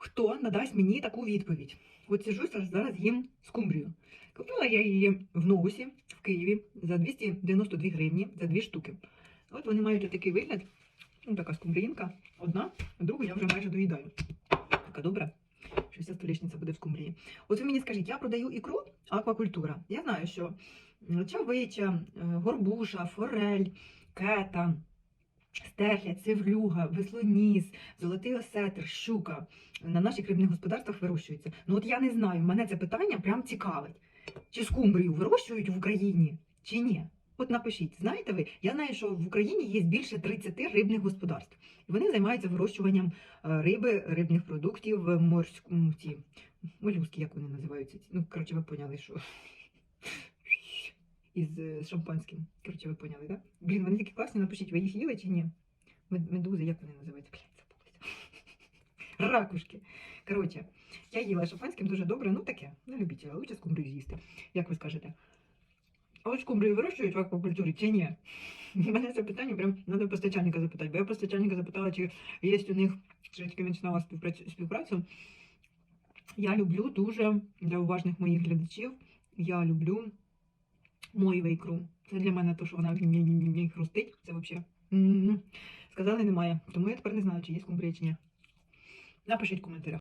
Хто надасть мені таку відповідь? От сижу зараз- їм скумбрію. Купила я її в Новусі в Києві за 292 гривні за дві штуки. От вони мають такий вигляд. Ну, така скумбріїнка. Одна, другу я вже майже доїдаю. Така добра. Що вся столішниця буде в скумбрії. От ви мені скажіть, я продаю ікру аквакультура. Я знаю, що чавича, е, горбуша, форель, кета, стехля, цевлюга, веслоніс, золотий осетр, щука на наших рибних господарствах вирощуються. Ну от я не знаю, мене це питання прям цікавить. Чи скумбрію вирощують в Україні, чи ні? От напишіть, знаєте ви, я знаю, що в Україні є більше 30 рибних господарств. І вони займаються вирощуванням е, риби, рибних продуктів, морську, ці молюски, як вони називаються. Ну, коротше, ви поняли, що із е, шампанським. Коротше, ви поняли, так? Да? Блін, вони такі класні, напишіть, ви їх їли чи ні? Медузи, як вони називаються? Блін, забулася. Ракушки. Коротше, я їла шампанським дуже добре, ну таке, не любителя, лучше скумбрію з'їсти. Як ви скажете? А от скумбрію вирощують в аквакультурі чи ні? У Мене це питання прям треба постачальника запитати. Бо я постачальника запитала, чи є у них, що я тільки починала співпрацю. Я люблю дуже для уважних моїх глядачів. Я люблю моєву ікру. Це для мене то, що вона хрустить. Це взагалі. Сказали, немає. Тому я тепер не знаю, чи є скумбрія чи ні. Напишіть в коментарях.